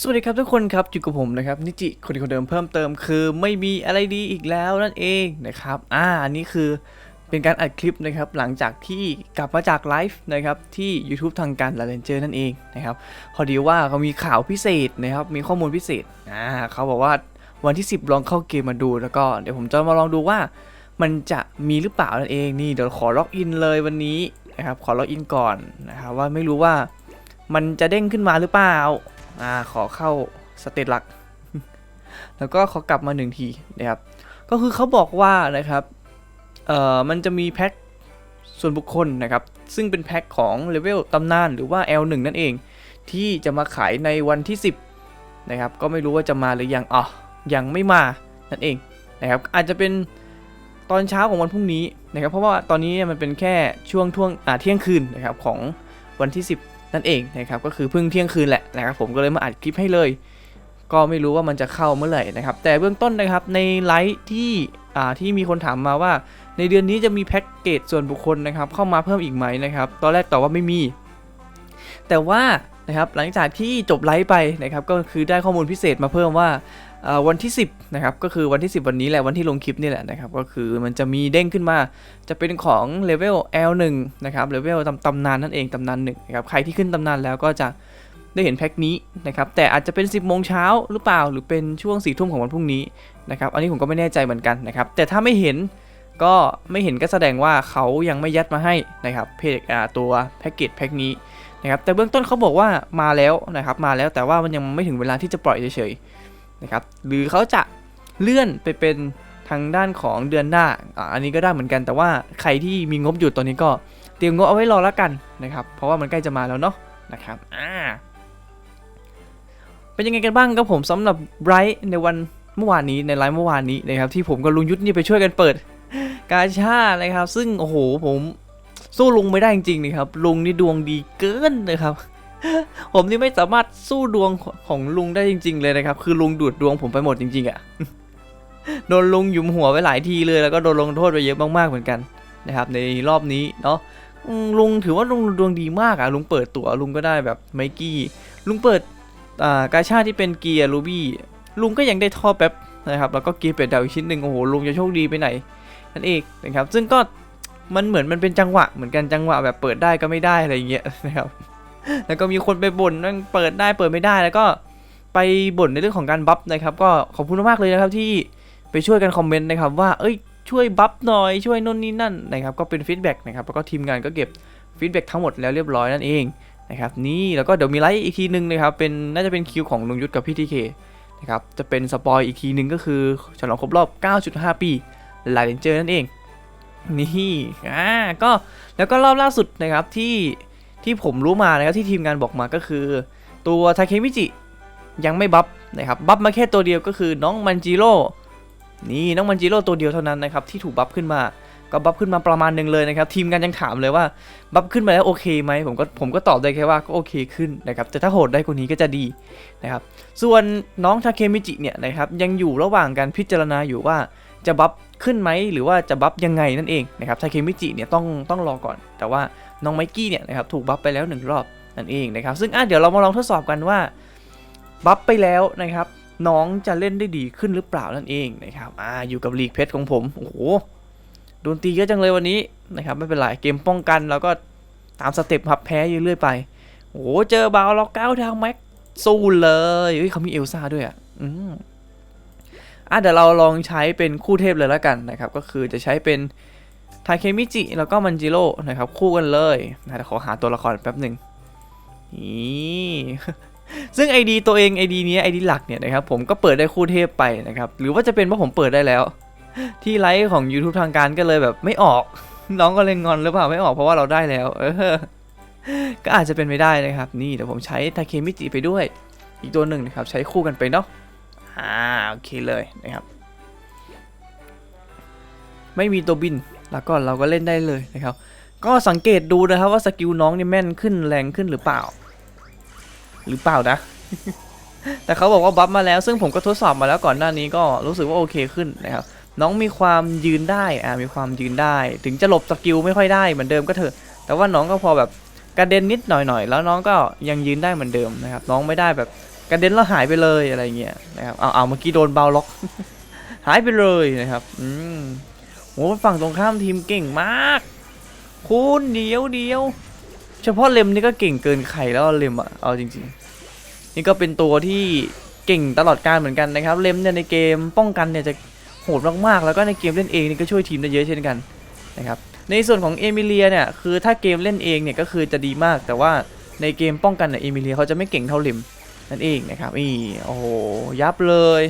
สวัสดีครับทุกคนครับอยู่กับผมนะครับนิจิคนคนเดิมเพิ่มเติมคือไม่มีอะไรดีอีกแล้วนั่นเองนะครับอ่าอันนี้คือเป็นการอัดคลิปนะครับหลังจากที่กลับมาจากไลฟ์นะครับที่ YouTube ทางการลาเลนเจอร์นั่นเองนะครับพอดีว่าเขามีข่าวพิเศษนะครับมีข้อมูลพิเศษอ่าเขาบอกว่าวันที่ 10 ลองเข้าเกมมาดูแล้วก็เดี๋ยวผมจะมาลองดูว่า มันจะมีหรือเปล่านั่นเองนี่เดี๋ยวขอล็อกอินเลยวันนี้นะครับขอล็อกอินก่อนนะครับว่าไม่รู้ว่ามันจะเด้งขึ้นมาหรือเปล่า อ่าขอเข้าสเตตหลัก แล้วก็ขอกลับมาหนึ่งทีนะครับ ก็คือเขาบอกว่านะครับ เอ่อ มันจะมีแพ็คส่วนบุคคลนะครับ ซึ่งเป็นแพ็คของเลเวลตำนานหรือว่า L1 นั่นเอง ที่จะมาขายในวันที่ 10 นะครับ ก็ไม่รู้ว่าจะมาหรือยังอ๋อยังไม่มานั่นเองนะครับ อาจจะเป็นตอนเช้าของวันพรุ่งนี้นะครับ เพราะว่าตอนนี้มันเป็นแค่ช่วงท่วงอ่าเที่ยงคืนนะครับของวันที่ 10 นั่นเองนะครับก็คือเพิ่งเที่ยงคืนแหละนะครับผมก็เลยมาอัดคลิปให้เลย ก็ไม่รู้ว่ามันจะเข้าเมื่อไหร่นะครับแต่เบื้องต้นนะครับในไลฟ์ที่อ่าที่มีคนถามมาว่า ในเดือนนี้จะมีแพ็กเกจส่วนบุคคลนะครับเข้ามาเพิ่มอีกไหมนะครับตอนแรกตอบว่าไม่มี แต่ว่านะครับหลังจากที่จบไลฟ์ไปนะครับก็คือได้ข้อมูลพิเศษมาเพิ่มว่า วันที่ 10นะครับก็คือวันที่ 10 วันนี้แหละวันที่ลงคลิปนี่แหละนะครับก็คือมันจะมีเด้งขึ้นมา จะเป็นของเลเวล L1 นะครับเลเวลตำตำนานนั่นเองตำนานหนึ่งนะครับใครที่ขึ้นตำนานแล้วก็จะได้เห็นแพ็คนี้นะครับแต่อาจจะเป็น 10โมงเช้าหรือเปล่า หรือเป็นช่วง4ทุ่มของวันพรุ่งนี้นะครับอันนี้ผมก็ไม่แน่ใจเหมือนกันนะครับแต่ถ้าไม่เห็นก็ไม่เห็นก็แสดงว่าเขายังไม่ยัดมาให้นะครับเพจอ่าตัวแพ็กเกจแพ็คนี้นะครับแต่เบื้องต้นเขาบอกว่ามาแล้วนะครับมาแล้วแต่ว่ามันยังไม่ถึงเวลาที่จะปล่อยเฉยๆ นะครับหรือเขาจะเลื่อนไปเป็นทางด้านของเดือนหน้าอันนี้ก็ได้เหมือนกัน แต่ว่าใครที่มีงบอยู่ตอนนี้ก็เตรียมงบเอาไว้รอแล้วกันนะครับเพราะว่ามันใกล้จะมาแล้วเนาะนะครับอ่าเป็นยังไงกันบ้างครับผมสำหรับไบรท์ในวันเมื่อวานนี้ในไลฟ์เมื่อวานนี้นะครับที่ผมกับลุงยุทธนี่ไปช่วยกันเปิดกาชานะครับ ซึ่งโอ้โหผมสู้ลุงไม่ได้จริงๆนะครับลุงนี่ดวงดีเกินนะครับ ผมนี่ไม่สามารถสู้ดวงของลุงได้จริง ๆ เลยนะครับ คือลุงดูดดวงผมไปหมดจริง ๆอะ่ะโดนลุงหยุมหัวไปหลายทีเลยแล้วก็โดนลงโทษไปเยอะมากๆเหมือนกันนะครับ ในรอบนี้เนาะลุงถือว่าลุงดวงดีมากอะลุงเปิดตัวลุงก็ได้แบบไมกี้ลุงเปิดอ่ากาชาที่เป็นเกียร์ลูบี้ลุงก็ยังได้ท่อแป๊บนะครับแล้วก็เกียร์เป็ดดาวอีกชิ้นหนึ่งโอ้โหลุงจะโชคดีไปไหนนั่นเองนะครับซึ่งก็มันเหมือนมันเป็นจังหวะเหมือนกันจังหวะแบบเปิดได้ก็ไม่ได้อะไรอย่างเงี้ยนะครับ แล้วก็มีคนไปบ่นนั่นเปิดได้เปิดไม่ได้ แล้วก็ไปบ่นในเรื่องของการบัฟนะครับ ก็ขอบคุณมากๆเลยนะครับที่ไปช่วยกันคอมเมนต์นะครับว่าเอ้ยช่วยบัฟหน่อยช่วยนู่นนี่นั่นนะครับก็เป็นฟีดแบ็กนะครับแล้วก็ทีมงานก็เก็บฟีดแบ็กทั้งหมดแล้วเรียบร้อยนั่นเองนะครับนี่แล้วก็เดี๋ยวมีไลฟ์อีกทีนึงนะครับเป็นน่าจะเป็นคิวของลุงยุทธกับพี่ทีเคนะครับจะเป็นสปอยอีกทีนึงก็คือฉลองครบรอบ 9.5 ปีไลน์เรนเจอร์นั่นเองนี่อ่าก็แล้วก็รอบล่าสุดนะครับที่ ที่ผมรู้มานะครับที่ทีมงานบอกมาก็คือ ตัวทาเคมิจิยังไม่บัฟนะครับบัฟมาแค่ตัวเดียวก็คือน้องมันจิโร่นี่น้องมันจิโร่ตัวเดียวเท่านั้นนะครับที่ถูกบัฟขึ้นมาก็บัฟขึ้นมาประมาณหนึ่งเลยนะครับทีมงานยังถามเลยว่าบัฟขึ้นมาแล้วโอเคไหมผมก็ผมก็ตอบได้แค่ว่าก็โอเคขึ้นนะครับแต่ถ้าโหดได้กว่านี้ก็จะดีนะครับส่วนน้องทาเคมิจิเนี่ยนะครับยังอยู่ระหว่างการพิจารณาอยู่ว่าจะบัฟขึ้นไหมหรือว่าจะบัฟยังไงนั่นเองนะครับทาเคมิจิเนี่ยต้องต้องรอก่อน แต่ว่าน้องไมกี้เนี่ยนะครับถูกบัฟไปแล้วหนึ่งรอบนั่นเองนะครับซึ่งอะเดี๋ยวเรามาลองทดสอบกันว่าบัฟไปแล้วนะครับน้องจะเล่นได้ดีขึ้นหรือเปล่านั่นเองนะครับอ่าอยู่กับลีกเพชรของผมโอ้โหโดนตีเยอะจังเลยวันนี้นะครับไม่เป็นไรเกมป้องกันแล้วก็ตามสเต็ปครับแพ้เรื่อยไปโอ้โหเจอบาวล็อกเก้าทางแม็กสู้เลยเฮ้ยเขามีเอลซ่าด้วยอะอืม อะเดี๋ยวเราลองใช้เป็นคู่เทพเลยแล้วกันนะครับ ก็คือจะใช้เป็นทาเคมิจิแล้วก็มันจิโร่นะครับ คู่กันเลยนะเดี๋ยวขอหาตัวละครแป๊บหนึ่งนี่ซึ่ง ID ตัวเอง ID นี้ ID หลักเนี่ยนะครับผมก็เปิดได้คู่เทพไปนะครับ หรือว่าจะเป็นเพราะผมเปิดได้แล้ว ที่ไลฟ์ของ YouTube ทางการก็เลยแบบไม่ออก น้องก็เลยงอนหรือเปล่าไม่ออกเพราะว่าเราได้แล้ว เออ ก็อาจจะเป็นไม่ได้นะครับ นี่เดี๋ยวผมใช้ทาเคมิจิไปด้วย อีกตัวหนึ่งนะครับ ใช้คู่กันไปเนาะ อ่าโอเคเลยนะครับ ไม่มีตัวบินแล้วก็เราก็เล่นได้เลยนะครับ ก็สังเกตดูนะครับว่าสกิลน้องนี่แม่นขึ้นแรงขึ้นหรือเปล่า หรือเปล่านะ แต่เขาบอกว่าบัฟมาแล้ว ซึ่งผมก็ทดสอบมาแล้วก่อนหน้านี้ก็รู้สึกว่าโอเคขึ้นนะครับน้องมีความยืนได้อ่ามีความยืนได้ ถึงจะหลบสกิลไม่ค่อยได้เหมือนเดิมก็เถอะ แต่ว่าน้องก็พอแบบกระเด็นนิดหน่อยๆ แล้วน้องก็ยังยืนได้เหมือนเดิมนะครับ น้องไม่ได้แบบ กระเด็นแล้วหายไปเลยอะไรเงี้ยนะครับเอาเอาเมื่อกี้โดนเบาล็อก หายไปเลยนะครับอืมโหฝั่งตรงข้ามทีมเก่งมาก คุณเดียวเดียวเฉพาะเลมนี่ก็เก่งเกินใครแล้วเลมอะเอาจริง ๆ นี่ก็เป็นตัวที่เก่งตลอดการเหมือนกันนะครับเลมเนี่ยในเกมป้องกันเนี่ยจะโหดมากๆ แล้วก็ในเกมเล่นเองนี่ก็ช่วยทีมได้เยอะเช่นกันนะครับในส่วนของเอมิเลียเนี่ยคือถ้าเกมเล่นเองเนี่ยก็คือจะดีมาก แต่ว่าในเกมป้องกันเนี่ยเอมิเลียเขาจะไม่เก่งเท่าเลม นั่นเองนะครับอีโอ้โหยับเลย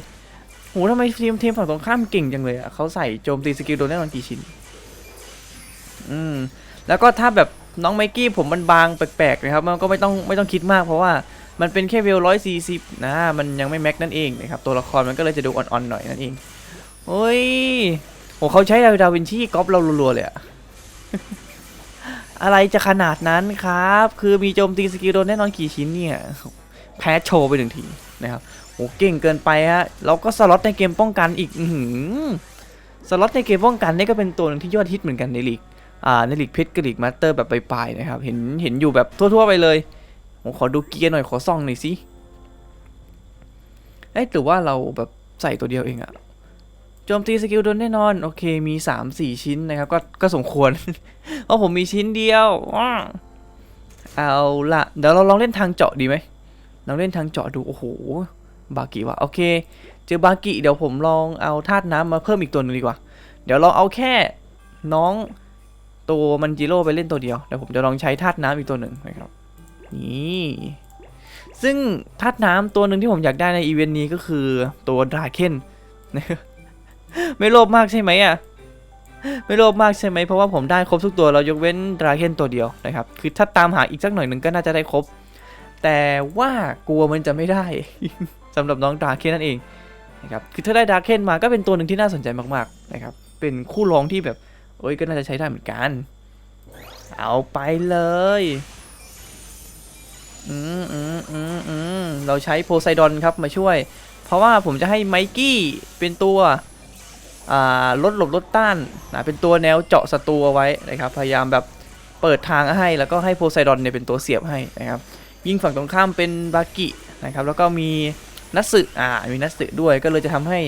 โหทำไมทีมทีมฝั่งตรงข้ามเก่งจังเลยอะเขาใส่โจมตีสกิลโดนแน่นอนกี่ชิ้นอืมแล้วก็ถ้าแบบน้องไมกี้ผมมันบางแปลกๆนะครับมันก็ไม่ต้องไม่ต้องคิดมากเพราะว่ามันเป็นแค่เวลร้อยสี่สิบนะมันยังไม่แม็กนั่นเองนะครับตัวละครมันก็เลยจะดูอ่อนๆหน่อยนั่นเองโอ้ยโหเขาใช้ดาวินชีก๊อปเรารัวๆเลยอะอะไรจะขนาดนั้นครับ คือมีโจมตีสกิลโดนแน่นอนกี่ชิ้นเนี่ย แพ้โชว์ไปหนึ่งทีนะครับโอ้เก่งเกินไปฮะแล้วก็สล็อตในเกมป้องกันอีกอือหืสล็อตในเกมป้องกันนี่ก็เป็นตัวหนึ่งที่ยอดฮิตเหมือนกันในลีกอ่าในลีกเพชรกับลีกมาสเตอร์แบบปลายๆนะครับเห็นเห็นอยู่แบบทั่วๆไปเลยผมขอดูเกียร์หน่อยขอซ่องหน่อยสิเอ้ยหรือว่าเราแบบใส่ตัวเดียวเองอะโจมตีสกิลโดนแน่นอน โอเคมี 3-4 ชิ้นนะครับ ก็ก็สมควร เพราะผมมีชิ้นเดียว เอาละเดี๋ยวเราลองเล่นทางเจาะดีไหม ลองเล่นทางเจาะดู โอ้โห บากิวะโอเค เจอบากิเดี๋ยวผมลองเอาธาตุน้ำมาเพิ่มอีกตัวหนึงดีกว่า เดี๋ยวเราเอาแค่น้องตัวมันจิโร่ไปเล่นตัวเดียว เดี๋ยวผมจะลองใช้ธาตุน้ำอีกตัวหนึ่งนะครับ นี่ ซึ่งธาตุน้ำตัวหนึ่งที่ผมอยากได้ในอีเวนต์นี้ก็คือตัวดราเคนไม่โลภมากใช่ไหมอะไม่โลภมากใช่ไหมเพราะว่าผมได้ครบทุกตัวเรายกเว้นดราเคนตัวเดียวนะครับ คือถ้าตามหาอีกสักหน่อยหนึ่งก็น่าจะได้ครบ แต่ว่ากลัวมันจะไม่ได้สำหรับน้องดาราเคนนั่นเองนะครับคือถ้าได้ดาราเคนมาก็เป็นตัวหนึ่งที่น่าสนใจมากๆนะครับเป็นคู่รองที่แบบโอ้ยก็น่าจะใช้ได้เหมือนกัน เอาไปเลยอืมอืมอืมอืมเราใช้โพไซดอนครับมาช่วย เพราะว่าผมจะให้ไมกี้เป็นตัวอ่าลดหลบลดต้านนะเป็นตัวแนวเจาะศัตรูเอาไว้นะครับ พยายามแบบเปิดทางให้แล้วก็ให้โพไซดอนเนี่ยเป็นตัวเสียบให้นะครับ ยิงฝั่งตรงข้ามเป็นบากินะครับแล้วก็มีนัตสึอ่ามีนัตสึด้วยก็เลยจะทำให้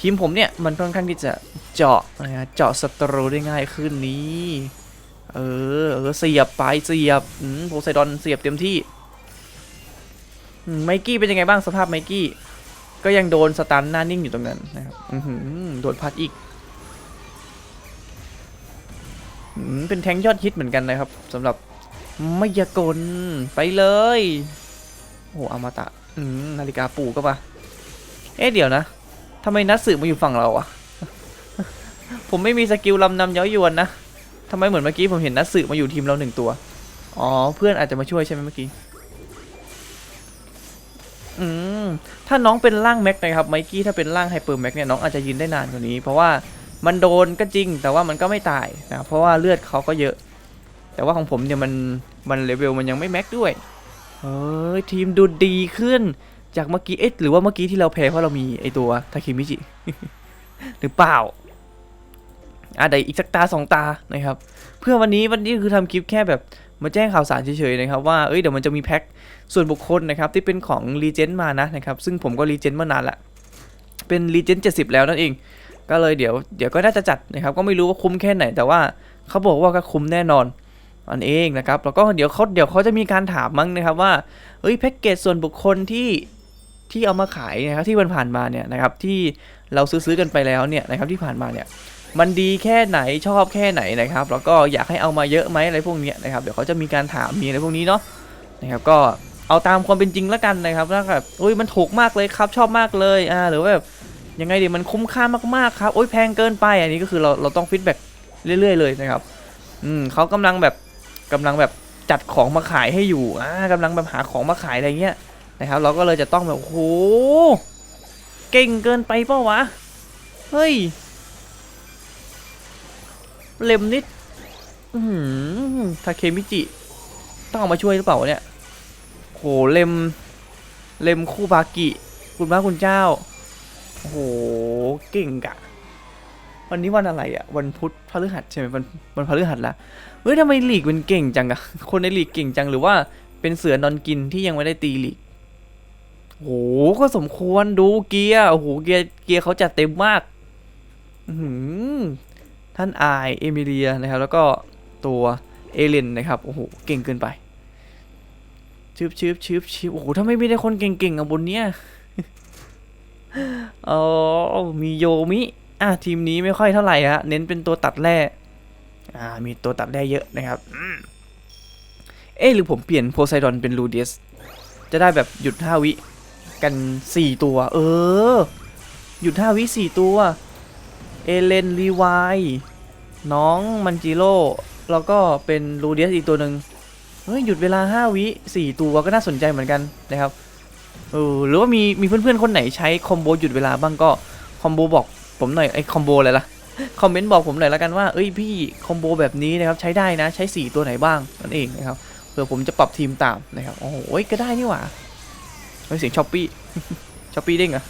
ทีมผมเนี่ยมันค่อนข้างที่จะเจาะนะฮะเจาะศัตรูได้ง่ายขึ้นนี้เออเออเสียบไปเสียบอืมโพไซดอนเสียบเต็มที่มไมกี้เป็นยังไงบ้างสภาพไมกี้ก็ยังโดนสตันหน้านิ่งอยู่ตรงนั้นนะครับอืโดนพัดอีกเป็นแทงยอดฮิตเหมือนกันนะครับสำหรับ มายากลไปเลย โอ้อมตะอืมนาฬิกาปู่ก็ปะเอ๊ะเดี๋ยวนะทำไมนัดสืบมาอยู่ฝั่งเราอะผมไม่มีสกิลลำนำย้ายวนนะทำไมเหมือนเมื่อกี้ผมเห็นนัดสืบมาอยู่ทีมเราหนึ่งตัว อ๋อเพื่อนอาจจะมาช่วยใช่ไหมเมื่อกี้ อืมถ้าน้องเป็นร่างแม็กนะครับไมกี้ถ้าเป็นร่างไฮเปอร์แม็กเนี่ยน้องอาจจะยืนได้นานกว่านี้ เพราะว่ามันโดนก็จริงแต่ว่ามันก็ไม่ตายนะเพราะว่าเลือดเขาก็เยอะ แต่ว่าของผมเนี่ยมันมันเลเวลมันยังไม่แม็กด้วยเฮ้ยทีมดูดีขึ้น จากเมื่อกี้เอ๊ะหรือว่าเมื่อกี้ที่เราแพ้เพราะเรามีไอตัวทาคิมิจิหรือเปล่าอะเดี๋ยวอีกสักตาสองตานะครับ เพื่อวันนี้วันนี้คือทำคลิปแค่แบบมาแจ้งข่าวสารเฉยๆนะครับว่าเอ้ยเดี๋ยวมันจะมีแพ็คส่วนบุคคลนะครับที่เป็นของรีเจนมานะนะครับซึ่งผมก็รีเจนมานานละเป็นรีเจน70แล้วนั่นเอง ก็เลยเดี๋ยวเดี๋ยวก็น่าจะจัดนะครับ ก็ไม่รู้ว่าคุ้มแค่ไหนแต่ว่าเขาบอกว่าก็คุ้มแน่นอน อันเองนะครับแล้วก็เดี๋ยวเขาเดี๋ยวเขาจะมีการถามมั้งนะครับว่าเอ้ยแพ็กเกจส่วนบุคคลที่ที่เอามาขายนะครับที่มันผ่านมาเนี่ยนะครับที่เราซื้อๆกันไปแล้วเนี่ยนะครับที่ผ่านมาเนี่ยมันดีแค่ไหนชอบแค่ไหนนะครับ แล้วก็อยากให้เอามาเยอะไหมอะไรพวกเนี้ยนะครับเดี๋ยวเขาจะมีการถามมีอะไรพวกนี้เนาะนะครับก็เอาตามความเป็นจริงแล้วกันนะครับถ้าแบบอุ้ยมันถูกมากเลยครับชอบมากเลยอ่าหรือว่าแบบยังไงดีมันคุ้มค่ามากๆครับโอ้ยแพงเกินไปอันนี้ก็คือเราเราต้องฟีดแบ็กเรื่อยๆเลยนะครับอืมเขากำลังแบบ กำลังแบบจัดของมาขายให้อยู่อ่ากำลังแบบหาของมาขายอะไรเงี้ยนะครับ เราก็เลยจะต้องแบบโอ้โหเก่งเกินไปเปล่าวะเฮ้ยเล็มนิดอืมทาเคมิจิ ต้องเอามาช่วยหรือเปล่าเนี่ยโหเล็มเล็มคู่บากิ คุณพระคุณเจ้าโอ้โหเก่งกะ วันนี้วันอะไรอะวันพุธพฤหัสใช่ไหมวันวันพฤหัสละ ฮ้ยทำไมลีกมันเก่งจังอะคนในลีกเก่งจังหรือว่าเป็นเสือนอนกินที่ยังไม่ได้ตีลีกโหก็สมควรดูเกียร์โอ้โหเกียร์เกียร์เขาจัดเต็มมากหือท่านอายเอมิเลียนะครับ แล้วก็ตัวเอเลนนะครับโอ้โหเก่งเกินไปชืบชืบชืบชืบโอ้โหถ้าไม่มีได้คนเก่งๆอะบนเนี้ยเออมีโยมิอะทีมนี้ไม่ค่อยเท่าไหร่ฮะเน้นเป็นตัวตัดแร่ อ่ามีตัวตัดแร่เยอะนะครับอเอ๊หรือผมเปลี่ยนโพไซดอนเป็นลูเดียสจะได้แบบหยุดห้าวิกัน4ตัว เออ หยุด5วิ4ตัว เอเลนรีวายน้องมันจิโร่แล้วก็เป็นลูเดียสอีกตัวหนึ่งเฮ้ยหยุดเวลา5วิ4ตัวก็น่าสนใจเหมือนกันนะครับเออหรือว่ามีมีเพื่อนๆคนไหนใช้คอมโบหยุดเวลาบ้างก็คอมโบบอกผมหน่อยไอ้คอมโบอะไรล่ะ คอมเมนต์บอกผมหน่อยล้วกันว่าเอ้ยพี่คอมโบแบบนี้นะครับใช้ได้นะใช้ 4 ตัวไหนบ้างนั่นเองนะครับเผื่อผมจะปรับทีมตามนะครับโอ้โหก็ได้นี่หว่าเฮ้ยเสียงช้อปปี้ช้อปปี้เด้งเหรอ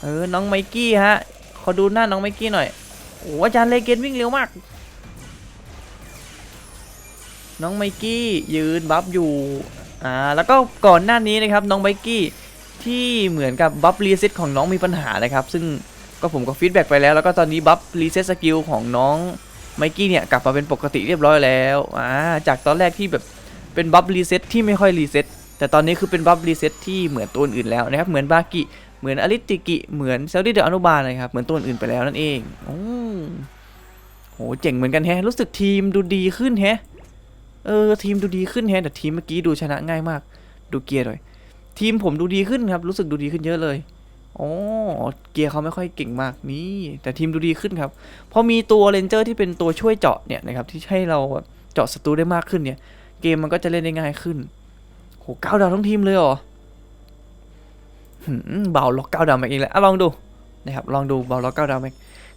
เออน้องไมกี้ฮะขอดูหน้าน้องไมกี้หน่อยโอ้อาจารย์เลเกนวิ่งเร็วมาก น้องไมกี้ยืนบัฟอยู่อ่าแล้วก็ก่อนหน้านี้นะครับน้องไมกี้ที่เหมือนกับบัฟรีเซ็ตของน้องมีปัญหานะครับ ซึ่ง ก็ผมก็ฟีดแบ็กไปแล้ว แล้วก็ตอนนี้บัฟรีเซ็ตสกิลของน้องไมกี้เนี่ยกลับมาเป็นปกติเรียบร้อยแล้วอ่าจากตอนแรกที่แบบเป็นบัฟรีเซ็ตที่ไม่ค่อยรีเซ็ตแต่ตอนนี้คือเป็นบัฟรีเซ็ตที่เหมือนตัวอื่นแล้วนะครับเหมือนบากิเหมือนอลิติกิเหมือนเซลดี้เดอะอนุบาลนะครับเหมือนตัวอื่นไปแล้วนั่นเองโอ้โหเจ๋งเหมือนกันแฮะรู้สึกทีมดูดีขึ้นแฮะเออทีมดูดีขึ้นแฮะแต่ทีมเมื่อกี้ดูชนะง่ายมาก ดูเกียร์หน่อยทีมผมดูดีขึ้นครับรู้สึกดูดีขึ้นเยอะเลย โอ๋อเกียร์เขาไม่ค่อยเก่งมากนี่แต่ทีมดูดีขึ้นครับพอมีตัวเรนเจอร์ที่เป็นตัวช่วยเจาะเนี่ยนะครับที่ให้เราเจาะศัตรูได้มากขึ้นเนี่ย เกมมันก็จะเล่นได้ง่ายขึ้นโหเก้าดาวทั้งทีมเลยเหรอหืมเบาล็อกเก้าดาวแม็กอีกแล้วอะลองดูนะครับลองดูเบาล็อกเก้าดาวแม็ก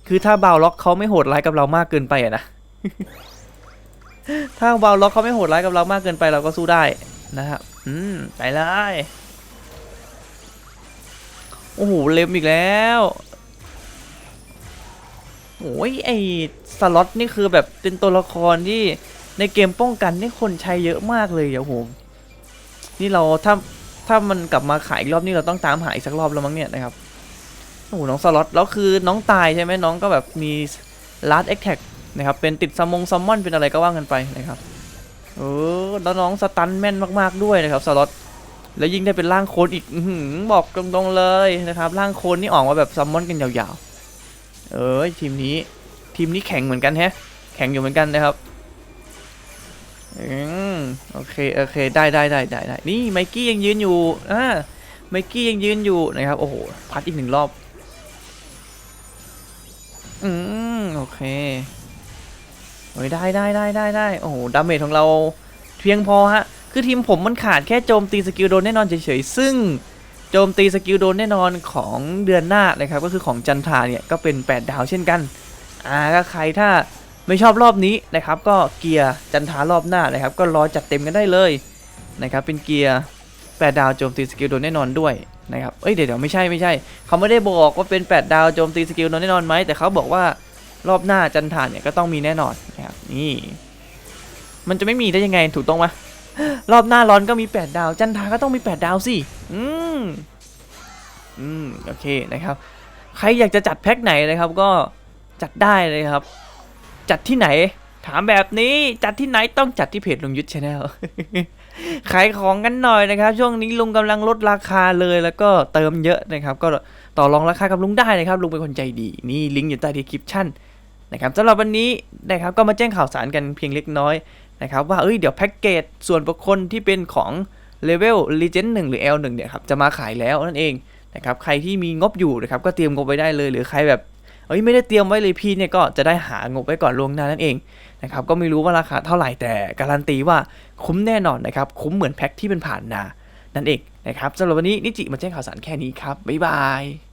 คือถ้าเบาล็อกเขาไม่โหดร้ายกับเรามากเกินไปอะนะถ้าเบาล็อกเขาไม่โหดร้ายกับเรามากเกินไปเราก็สู้ได้นะครับอืมไปเลย โอ้โห เล็มอีกแล้วโอ้ยไอสล็อตนี่คือแบบเป็นตัวละครที่ในเกมป้องกันนี่คนใช้เยอะมากเลยเดี๋ยวผมนี่เราถ้าถ้ามันกลับมาขายอีกรอบนี่เราต้องตามหาอีกสักรอบแล้วมั้งเนี่ยนะครับโอ้โหน้องสล็อตแล้วคือน้องตายใช่ไหมน้องก็แบบมีลาร์ดแอคแท็กนะครับเป็นติดซัมมงซัมมอนเป็นอะไรก็ว่ากันไปนะครับเออแล้วน้องสตันแม่นมากๆด้วยนะครับสล็อต แล้วยิ่งได้เป็นร่างโคนอีกอบอกตรงๆเลยนะครับร่างโคนนี่ออกมาแบบซัมมอนกันยาวๆ เอ้ยทีมนี้ทีมนี้แข็งเหมือนกันแฮะ แข็งอยู่เหมือนกันนะครับอืมโอเคโอเคได้ได้ได้ได้ได้นี่ไมกี้ยังยืนอยู่อ่าไมกี้ยังยืนอยู่นะครับโอ้โหพัดอีกหนึ่งรอบอืมโอเคโอ้ยได้ได้ได้ได้ได้โอ้โหดาเมจของเราเพียงพอฮะ คือทีมผมมันขาดแค่โจมตีสกิลโดนแน่นอนเฉยๆ ซึ่งโจมตีสกิลโดนแน่นอนของเดือนหน้านะครับ ก็คือของจันทาเนี่ยก็เป็น 8 ดาวเช่นกัน อ่าก็ใครถ้าไม่ชอบรอบนี้นะครับ ก็เกียร์จันทารอบหน้านะครับ ก็รอจัดเต็มกันได้เลยนะครับ เป็นเกียร์ 8 ดาวโจมตีสกิลโดนแน่นอนด้วยนะครับ เอ้ยเดี๋ยวเดี๋ยวไม่ใช่ไม่ใช่ เขาไม่ได้บอกว่าเป็น 8 ดาวโจมตีสกิลโดนแน่นอนไหมแต่เขาบอกว่ารอบหน้าจันทานเนี่ยก็ต้องมีแน่นอนนะครับนี่ มันจะไม่มีได้ยังไงถูกต้องไหม รอบหน้าร้อนก็มี 8 ดาว จันทาก็ต้องมี 8 ดาวสิ อืม อืม โอเคนะครับ ใครอยากจะจัดแพ็คไหนนะครับ ก็จัดได้เลยครับ จัดที่ไหน ถามแบบนี้ จัดที่ไหนต้องจัดที่เพจลุงยุทธชาแนลขายของกันหน่อยนะครับ ช่วงนี้ลุงกำลังลดราคาเลยแล้วก็เติมเยอะนะครับ ก็ต่อรองราคากับลุงได้นะครับ ลุงเป็นคนใจดี นี่ลิงก์อยู่ใต้ดีคริปชั่นนะครับสำหรับวันนี้นะครับก็มาแจ้งข่าวสารกันเพียงเล็กน้อย นะครับว่าเอ้ยเดี๋ยวแพ็กเกจส่วนบุคคลที่เป็นของเลเวล Legend 1 หรือ L1 เนี่ยครับจะมาขายแล้วนั่นเองนะครับใครที่มีงบอยู่นะครับก็เตรียมงบไว้ได้เลยหรือใครแบบเอ้ยไม่ได้เตรียมไว้เลยพี่เนี่ยก็จะได้หางบไว้ก่อนล่วงหน้านั่นเองนะครับก็ไม่รู้ว่าราคาเท่าไหร่แต่การันตีว่าคุ้มแน่นอนนะครับคุ้มเหมือนแพ็คที่เป็นผ่านนานั่นเองนะครับสำหรับวันนี้นิจิมาแจ้งข่าวสารแค่นี้ครับบ๊ายบาย